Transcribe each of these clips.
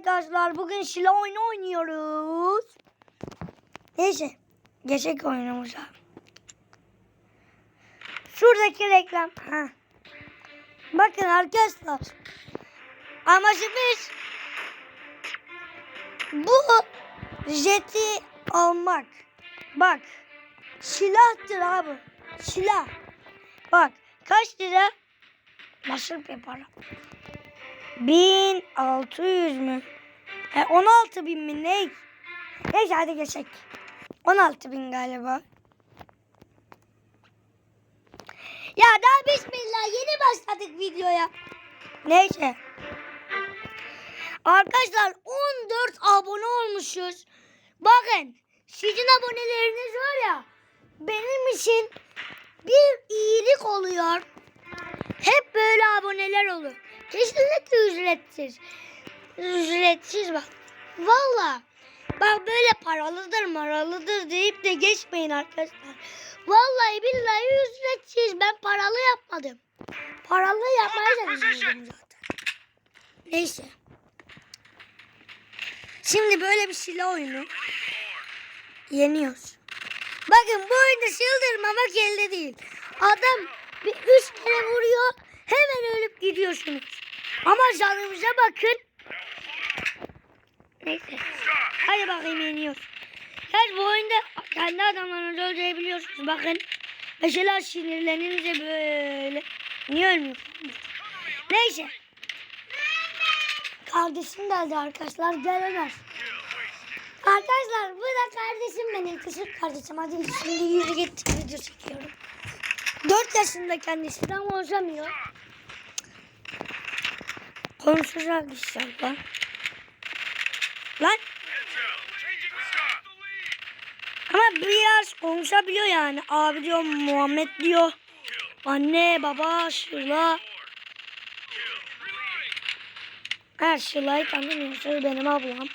arkadaşlar. Bugün Şila oyunu oynuyoruz. Neyse. Geçek oyunumuza. Şuradaki reklam. Ha. Bakın arkadaşlar. Amacımız bu jeti almak. Bak. Silahtır abi. Silah. Bak. Kaç lira? Nasıl bir para? 1600 mü? He, 16 bin mi ne? Neyse hadi geçek. 16 bin galiba. Ya daha bismillah yeni başladık videoya. Neyse. Arkadaşlar 14 abone olmuşuz. Bakın sizin aboneleriniz var ya benim için bir iyilik oluyor. Hep böyle aboneler olur. Kesinlikle ücretsiz. Ücretsiz bak. Valla. Bak böyle paralıdır maralıdır deyip de geçmeyin arkadaşlar. Vallahi billahi ücretsiz. Ben paralı yapmadım. Paralı yapmaya çalışıyordum zaten. Neyse. Şimdi böyle bir silah oyunu. Yeniyoruz. Bakın bu oyunda çıldırmamak elde değil. Adam bir üç kere vuruyor hemen ölüp gidiyorsunuz. Ama canımıza bakın. Neyse. Hadi bakayım yeniyoruz. Her bu oyunda kendi adamlarınızı öldürebiliyorsunuz. Bakın. Mesela sinirlenince böyle. Niye ölmüyorsunuz? Neyse. Kardeşim geldi arkadaşlar. Gelemez. Arkadaşlar bu da kardeşim benim. Küçük kardeşim. Hadi şimdi yürü git video çekiyorum. 4 yaşında kendisi ama konuşamıyor. Konuşacak inşallah. Lan ama biraz konuşabiliyor yani. Abi diyor Muhammed diyor. Anne baba Şırla. Her Şırla'yı tanımıyorsunuz benim ablam.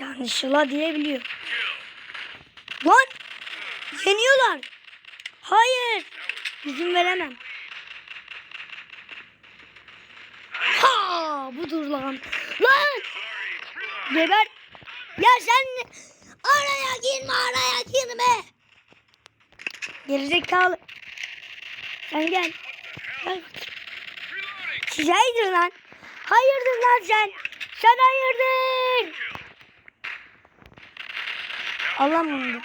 Yani Şırla diyebiliyor. Lan yeniyorlar. Hayır. İzin veremem. Ha budur lan. Lan. Geber. Ya sen araya girme araya girme. Gerizekalı. Sen gel. Gel. Siz lan? Hayırdır lan sen? Sen hayırdır. Allah'ım bunu.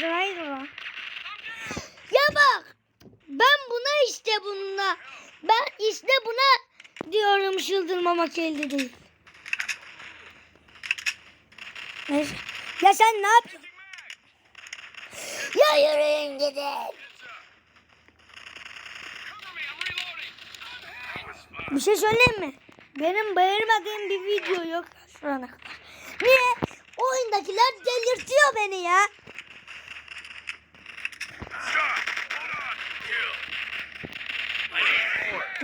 Sen hayırdır lan? Ya bak. Ben buna işte bununla. Ben işte buna diyorum çıldırmamak elde değil. Ya sen ne yapıyorsun? Ya yürüyün gidin. Bir şey söyleyeyim mi? Benim bayırmadığım bir video yok şu ana kadar. Niye? Oyundakiler delirtiyor beni ya.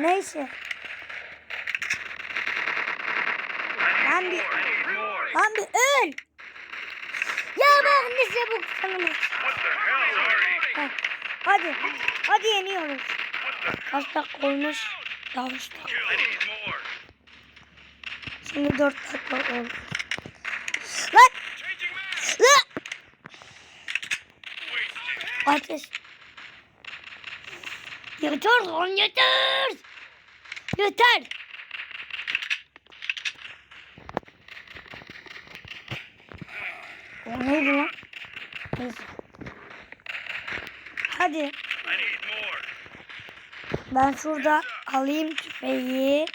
Neyse. Lan bir, lan bir öl. Ya bak ne çabuk sanırım. Ha, Hadi, hadi yeniyoruz. Dakika olmuş? Dakika. Şimdi dört dakika oldu. Lan! Lan! Ateş. Yeter lan yeter. Yeter. O neydi lan? Neyse. Hadi. Ben şurada alayım tüfeği.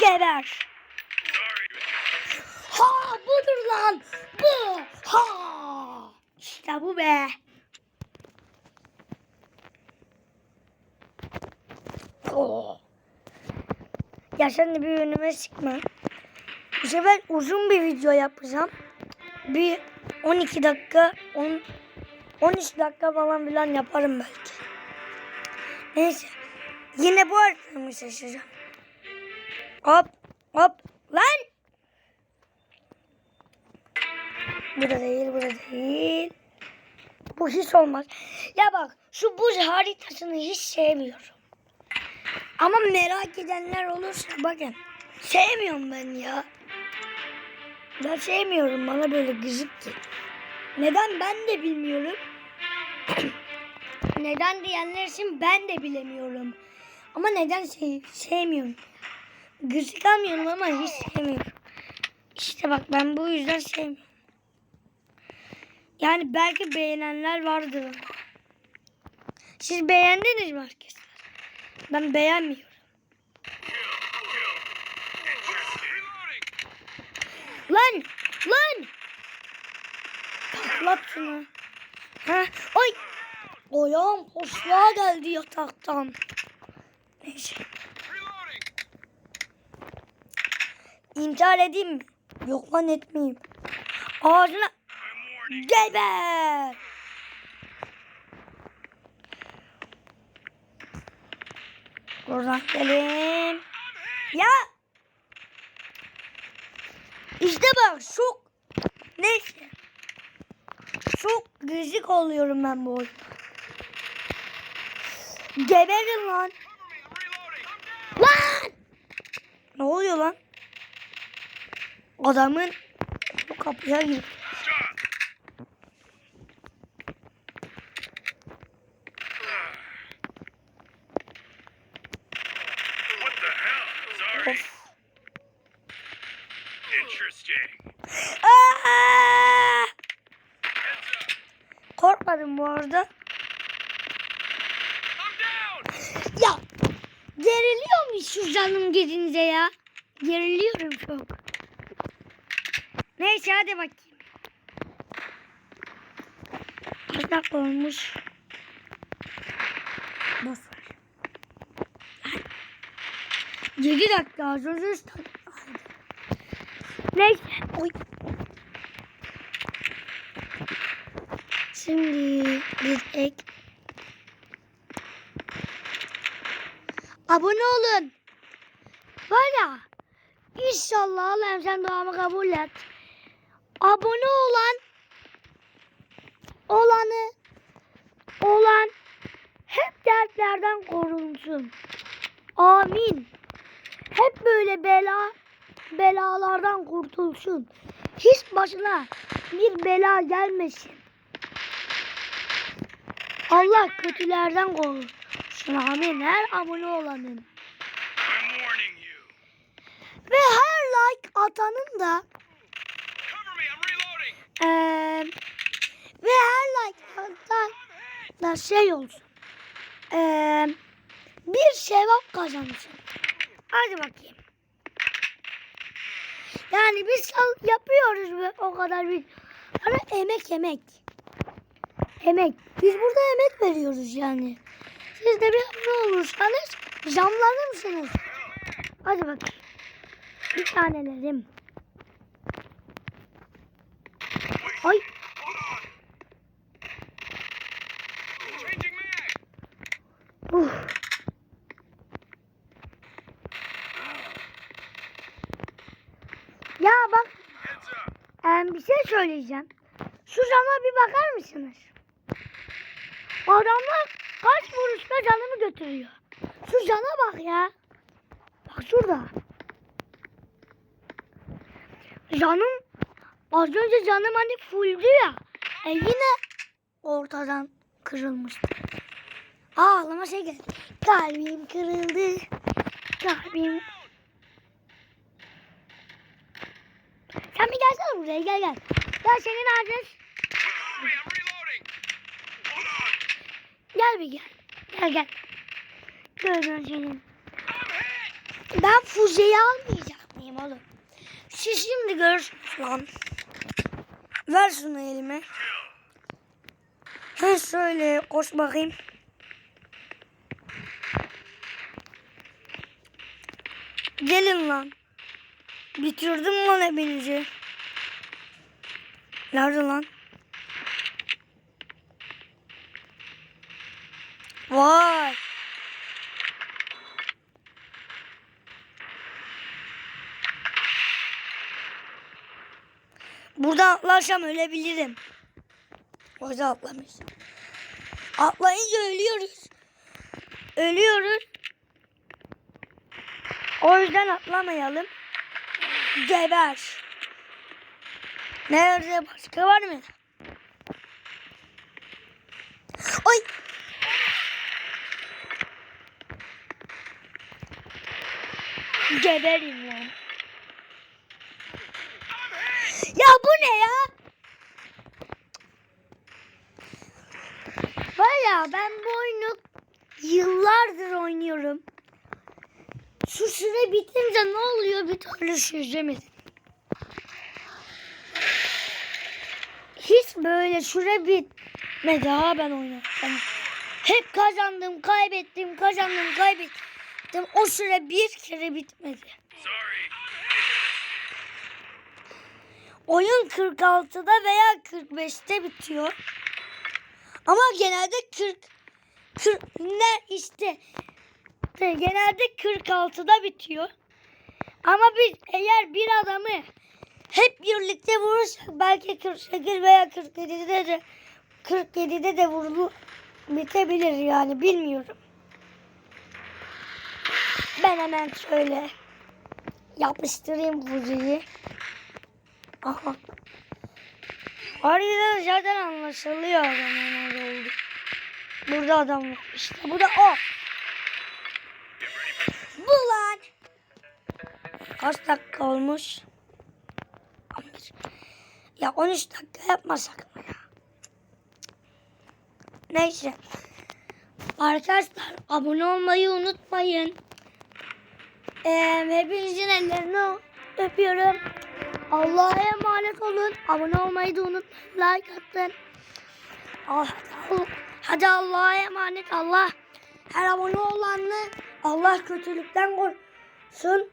Geber. Ha budur lan. Bu. Ha. İşte bu be. Ya sen de bir önüme sıkma. Bu sefer uzun bir video yapacağım. Bir 12 dakika, 10, 13 dakika falan filan yaparım belki. Neyse. Yine bu arkamı şaşıracağım. Hop hop lan. Burada değil burada değil. Bu hiç olmaz. Ya bak şu buz haritasını hiç sevmiyorum. Ama merak edenler olursa bakın. Sevmiyorum ben ya. Ben sevmiyorum bana böyle gıcık ki. Neden ben de bilmiyorum. neden diyenler için ben de bilemiyorum. Ama neden sev sevmiyorum. Gıcık almıyorum ama hiç sevmiyorum. İşte bak ben bu yüzden sevmiyorum. Yani belki beğenenler vardır. Siz beğendiniz mi arkadaşlar? Ben beğenmiyorum. Lan! Lan! Patlat şunu. Ha? Ay! Ayağım hoşluğa geldi yataktan. Neyse. İntihar edeyim mi? Yok lan etmeyeyim. Ağzına geber. Buradan gelin. Ya. İşte bak çok neyse. Çok gıcık oluyorum ben bu oyunda. Geberin lan. Lan! Ne oluyor lan? Adamın bu kapıya girdi. Korkmadım bu arada. I'm down. Ya geriliyor mu şu canım gidince ya? Geriliyorum çok. Neyse hadi bakayım. Kaç dakika olmuş? Ver. 7 dakika az önce. Neyse. Oy. Şimdi bir ek Abone olun. Var ya. İnşallah Allah'ım sen duamı kabul et. Abone olan olanı olan hep dertlerden korunsun. Amin. Hep böyle bela belalardan kurtulsun. Hiç başına bir bela gelmesin. Allah kötülerden korusun. Amin. Her abone olanın. Ve her like atanın da eee, ve her like atan da şey olsun. Eee, bir sevap kazansın. Hadi bakayım. Yani biz yapıyoruz o kadar bir Ama emek emek. Emek. Biz burada emek veriyoruz yani. Siz de bir abone olursanız camlanırsınız. Hadi bakayım. Bir tanelerim. Ay uf. Ya bak em, bir şey söyleyeceğim. Şu cama bir bakar mısınız? Adamlar kaç vuruşta canımı götürüyor. Şu cana bak ya. Bak şurada. Canım az önce canım hani fulldü ya. E yine ortadan kırılmıştı. Aa aklıma şey geldi. Kalbim kırıldı. Kalbim. Sen bir gelsene buraya gel gel. Gel senin adres. Gel bir gel. Gel gel. Görüyorum senin. Ben füzeyi almayacak mıyım oğlum? Siz şimdi görürsünüz lan. Ver şunu elime. Ha şöyle koş bakayım. Gelin lan. Bitirdim lan hepinizi. Nerede lan? Vay. Buradan atlarsam ölebilirim. Orada atlamış. Atlayınca ölüyoruz. Ölüyoruz. O yüzden atlamayalım. Geber. Nerede başka var mı? Ay. Geberim lan. Ya bu ne ya? Var ya ben bu oyunu yıllardır oynuyorum. Şu süre bitince ne oluyor bir türlü çözemedim. Hiç böyle süre bitmedi ha ben oynarken. Hep kazandım, kaybettim, kazandım, kaybettim. O süre bir kere bitmedi. Oyun 46'da veya 45'te bitiyor. Ama genelde 40 40 ne işte genelde 46'da bitiyor. Ama biz eğer bir adamı hep birlikte vurursak belki 48 veya 47'de de 47'de de vurulu bitebilir yani bilmiyorum. Ben hemen şöyle yapıştırayım kuzuyu. Aha. Harbiden zaten anlaşılıyor adamın nerede oldu. Burada adam var. İşte bu da o. Bu lan. Kaç dakika olmuş? 11. Ya 13 dakika yapmasak mı ya? Neyse. Arkadaşlar abone olmayı unutmayın. Hepinizin ellerini öpüyorum. Allah'a emanet olun. Abone olmayı da unutmayın. Like atın. Ah, hadi Allah'a emanet. Allah her abone olanı Allah kötülükten korusun.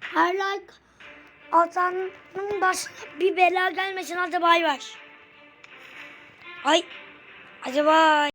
Her like atanın başına bir bela gelmesin. Hadi bay bay. Ay. Hadi bay.